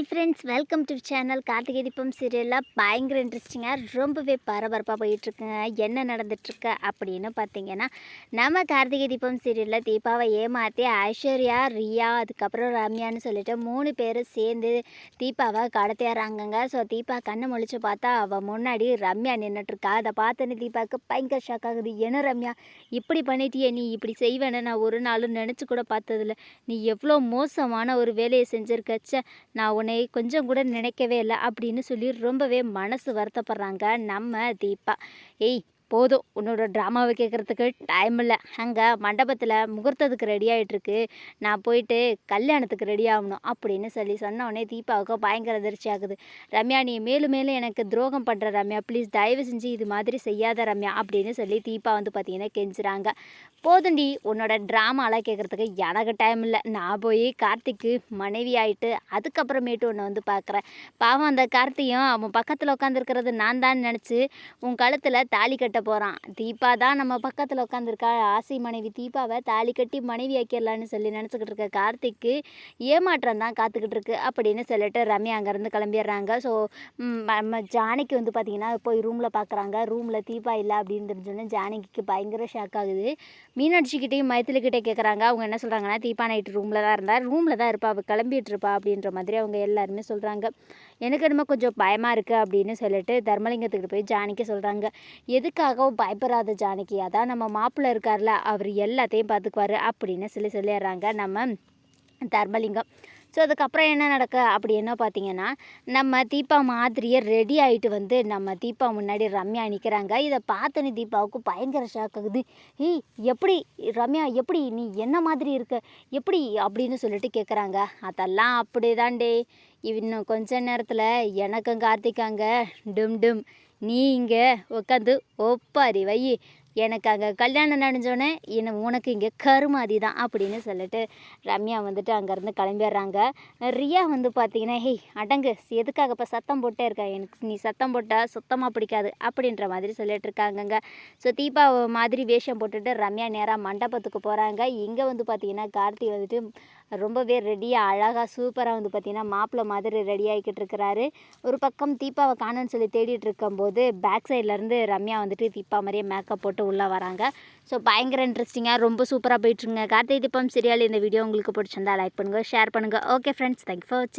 Hi friends welcome to channel Karthigai Deepam சீரியலில் பயங்கர இன்ட்ரெஸ்டிங்காக ரொம்பவே பரபரப்பாக போயிட்டுருக்குங்க என்ன நடந்துட்டுருக்கு அப்படின்னு பார்த்தீங்கன்னா நம்ம கார்த்திகை தீபம் சீரியலில் தீபாவை ஏமாற்றி ஐஸ்வர்யா ரியா அதுக்கப்புறம் ரம்யான்னு சொல்லிட்டு மூணு பேர் சேர்ந்து தீபாவை கடத்திடுறாங்கங்க. ஸோ தீபா கண்ணை முழிச்சு பார்த்தா அவள் முன்னாடி ரம்யா நின்றுட்டுருக்கா அதை பார்த்தோன்னே தீபாவுக்கு பயங்கர ஷாக் ஆகுது. என்ன ரம்யா இப்படி பண்ணிட்டியே நீ? இப்படி செய்வேன்னு நான் ஒரு நாளும் நினச்சி கூட பார்த்ததில்ல. நீ எவ்வளோ மோசமான ஒரு வேலையை செஞ்சுருக்கச்ச நான் உன்னை கொஞ்சம் கூட நினைக்கவே இல்லை அப்படின்னு சொல்லி ரொம்பவே மனசு வருத்தப்படுறாங்க நம்ம தீபா. ஏய் போதும். உன்னோட ட்ராமாவை கேட்குறதுக்கு டைம் இல்லை. அங்கே மண்டபத்தில் முகூர்த்தத்துக்கு ரெடி ஆகிட்டுருக்கு நான் போயிட்டு கல்யாணத்துக்கு ரெடி ஆகணும் அப்படின்னு சொல்லி சொன்ன தீபாவுக்கு பயங்கர அதிர்ச்சி ஆகுது. ரம்யா நீ மேலும் மேலும் எனக்கு துரோகம் பண்ணுற ரம்யா. ப்ளீஸ் தயவு செஞ்சு இது மாதிரி செய்யாத ரம்யா அப்படின்னு சொல்லி தீபா வந்து பார்த்தீங்கன்னா கெஞ்சுறாங்க. போதுண்டி உன்னோட ட்ராமாலாம் கேட்குறதுக்கு எனக்கு டைம் இல்லை. நான் போய் கார்த்திக்கு மனைவி ஆகிட்டு அதுக்கப்புறமேட்டு ஒன்று வந்து பார்க்குறேன் பாவம் அந்த கார்த்தியும் அவன் பக்கத்தில் உட்காந்துருக்கிறது நான் தான் நினச்சி உன் கழுத்தில் தாலி கட்ட போகிறான் தீபா தான் நம்ம பக்கத்தில் உட்காந்துருக்கா ஆசி மனைவி தீபாவை தாலி கட்டி மனைவி ஆக்கிடலான்னு சொல்லி நினச்சிக்கிட்டு இருக்க கார்த்திக்கு ஏமாற்றம் தான் காத்துக்கிட்டு இருக்கு அப்படின்னு சொல்லிட்டு ரம்யா அங்கேருந்து கிளம்பிடுறாங்க. ஸோ நம்ம ஜானகி வந்து பார்த்திங்கன்னா போய் ரூமில் பார்க்குறாங்க ரூமில் தீபா இல்லை அப்படின்னு தெரிஞ்சோன்னே ஜானகிக்கு பயங்கர ஷாக் ஆகுது. மீனாட்சிக்கிட்டேயும் மைத்திலிக்கிட்டே கேட்குறாங்க அவங்க என்ன சொல்கிறாங்கன்னா தீபா நைட்டு ரூமில் தான் இருந்தா ரூமில் தான் இருப்பா. அவள் கிளம்பிட்டு இருப்பா. அப்படின்ற மாதிரி அவங்க எல்லாருமே சொல்கிறாங்க எனக்கு என்னமோ கொஞ்சம் பயமாக இருக்குது அப்படின்னு சொல்லிட்டு தர்மலிங்கத்துக்கிட்ட போய் ஜானிக்க சொல்கிறாங்க எதுக்காக எதுக்காகவும் பயப்படாத ஜானகி அதான் நம்ம மாப்பிள்ளை இருக்கார்ல அவர் எல்லாத்தையும் பார்த்துக்குவாரு அப்படின்னு சொல்லி சொல்லிடுறாங்க. நம்ம தர்மலிங்கம். ஸோ அதுக்கப்புறம் என்ன நடக்க அப்படி என்ன பார்த்தீங்கன்னா நம்ம தீபா மாதிரியே ரெடி ஆகிட்டு வந்து நம்ம தீபா முன்னாடி ரம்யா நிற்கிறாங்க இதை பார்த்தோன்னே தீபாவுக்கு பயங்கர ஷாக் ஆகுது. ஏய் எப்படி ரம்யா எப்படி நீ என்ன மாதிரி இருக்க? எப்படி? அப்படின்னு சொல்லிட்டு கேட்குறாங்க அதெல்லாம் அப்படிதான்டே இன்னும் கொஞ்ச நேரத்தில் எனக்கும் கார்த்திக்காங்க டும் டும். நீ இங்கே உட்காந்து ஒப்பாரி வை. எனக்கு அங்கே கல்யாணம் நடஞ்சோடனே என்ன உனக்கு இங்கே கருமாதி தான் அப்படின்னு சொல்லிட்டு ரம்யா வந்துட்டு அங்கேருந்து கிளம்பிடுறாங்க. ரியா வந்து பார்த்தீங்கன்னா ஹேய் அடங்கு எதுக்காக இப்போ சத்தம் போட்டே இருக்கா? எனக்கு நீ சத்தம் போட்டால் சுத்தமாக பிடிக்காது அப்படின்ற மாதிரி சொல்லிட்டு இருக்காங்கங்க. ஸோ தீபா மாதிரி வேஷம் போட்டுட்டு ரம்யா நேராக மண்டபத்துக்கு போகிறாங்க இங்கே வந்து பார்த்தீங்கன்னா கார்த்தி வந்துட்டு ரொம்பவே ரெடியாக அழகாக சூப்பராக வந்து பார்த்திங்கன்னா மாப்பிள்ளை மாதிரி ரெடி ஆகிக்கிட்டு இருக்கிறாரு. ஒரு பக்கம் தீபாவை காணுன்னு சொல்லி தேடிட்டு இருக்கும்போது பேக் சைட்லேருந்து ரம்யா வந்துட்டு தீபா மாதிரியே மேக்கப் போட்டு உள்ளே வராங்க. ஸோ பயங்கர இன்ட்ரெஸ்டிங்காக ரொம்ப சூப்பராக போயிட்டுருங்க கார்த்திகை தீபம் சீரியல் இந்த வீடியோ உங்களுக்கு பிடிச்சிருந்தா லைக் பண்ணுங்கள் ஷேர் பண்ணுங்கள் ஓகே ஃப்ரெண்ட்ஸ் தேங்க்யூ ஃபார் வாட்சிங்